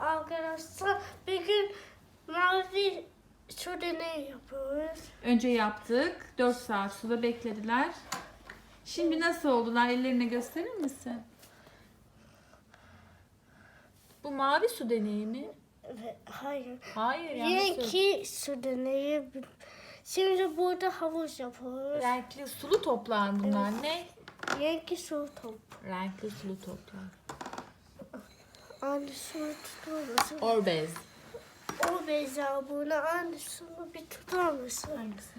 arkadaşlar bir gün mavi su deneyi yapıyoruz. Önce yaptık. 4 saat suda beklediler. Şimdi nasıl oldular? Ellerini gösterir misin? Bu mavi su deneyi mi? Hayır. Hayır ya. nasıl? Renkli su deneyi. Şimdi burada havuz yapıyoruz. Renkli sulu toplar bunlar. Ne? Renkli su top. Renkli sulu toplar. Su tutar mısın? Orbez. O Beyza bunu aynı sunu bir tutar mısın? Hangisi?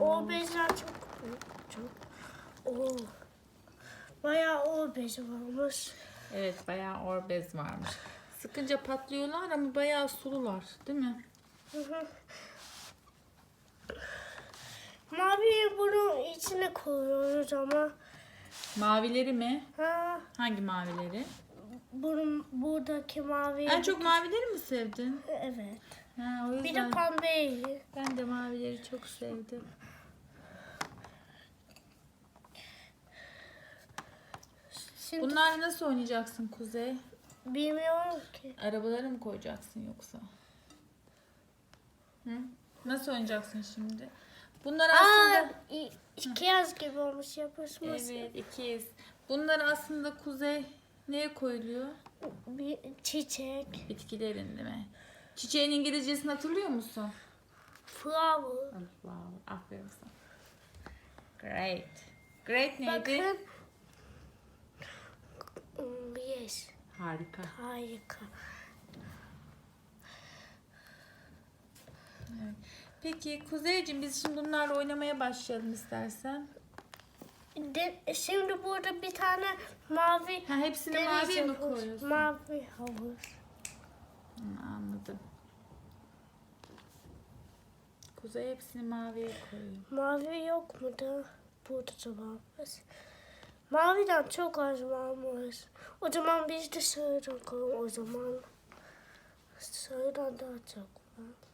O Beyza çok çok. O. Bayağı o Beyza varmış. Evet bayağı orbez varmış. Sıkınca patlıyorlar ama bayağı sulular değil mi? Hı hı. Maviyi bunun içine koyuyoruz ama. Mavileri mi? Ha, Hangi mavileri? bunun buradaki mavi. En çok mavileri mi sevdin? Evet. Ha, o Bir de yüzden pembeyi. ben de mavileri çok sevdim. Şimdi Bunlarla nasıl oynayacaksın Kuzey? bilmiyorum ki. Arabalara mı koyacaksın yoksa? Hı? Nasıl oynayacaksın şimdi? Bunlar Aa, aslında... i- iki yaz gibi olmuş yapışmış. Evet ikiz. Bunlar aslında Kuzey neye koyuluyor? Bir çiçek. Bitkilerin değil mi? Çiçeğin İngilizcesini hatırlıyor musun? Flower. Wow, aferin sana. Great. Great neydi? Bakın. Hmm, Yes. Harika. Harika. Evet. Peki Kuzeyciğim biz şimdi bunlarla oynamaya başlayalım istersen. De, şimdi burada bir tane mavi Ha, hepsini maviye mi koyuyorsun? Mavi havuz. Hı, anladım. Kuzey hepsini maviye koyuyor. Mavi yok mu da? Burada da varmış. Maviden çok az varmış. O zaman biz de sarıdan koyalım o zaman. Sarıdan daha çok var.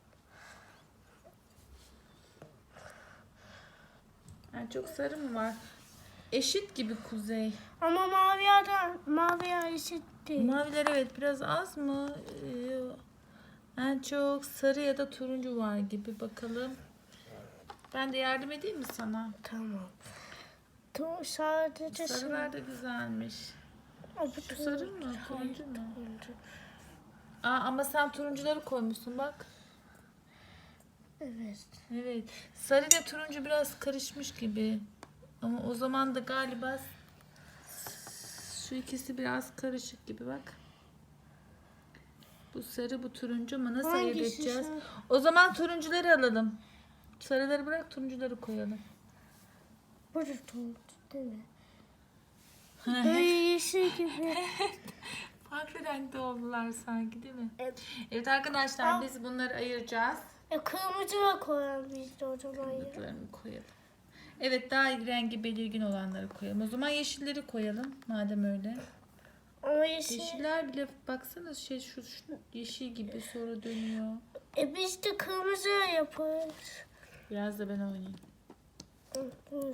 Yani çok sarı mı var? Eşit gibi Kuzey. Ama mavi adam mavi eşit değil. Maviler evet biraz az mı? Ee, En çok sarı ya da turuncu var gibi bakalım. Ben de yardım edeyim mi sana? tamam. Tu sadece Sarılar da güzelmiş. Aa, bu Şu sarı mı? Turuncu mu? turuncu. Aa, ama sen turuncuları koymuşsun bak. Evet. Evet. Sarı ile turuncu biraz karışmış gibi. Ama o zaman da galiba şu ikisi biraz karışık gibi bak. Bu sarı bu turuncu ama nasıl ayırt Hangisi edeceğiz? sarı? O zaman turuncuları alalım. Sarıları bırak turuncuları koyalım. Bu da turuncu değil mi? Böyle yeşil gibi. Farklı renkte oldular sanki değil mi? Evet. Evet arkadaşlar biz bunları ayıracağız. E, kırmızı da koyalım biz de o zaman ya. Kırmızılarını koyalım. Evet daha rengi belirgin olanları koyalım. O zaman yeşilleri koyalım madem öyle. Ama yeşil. Yeşiller bile baksana şey şu, şu yeşil gibi sonra dönüyor. E biz de kırmızı yaparız. Biraz da ben oynayayım. Hı.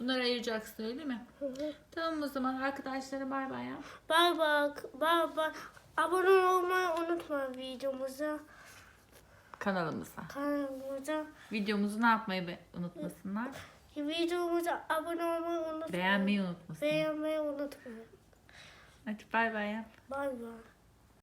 Bunları ayıracaksın öyle mi? Hı hı. Tamam o zaman arkadaşlara bay bay ya. Bay bay. Bay bay. Abone videomuza. Kanalımıza. Kanalımıza. Videomuzu ne yapmayı be- unutmasınlar. Videomuza abone olmayı unutma. Beğenmeyi unutmasınlar. Beğenmeyi unutmayın. Hadi bay bay ya. Bay bay.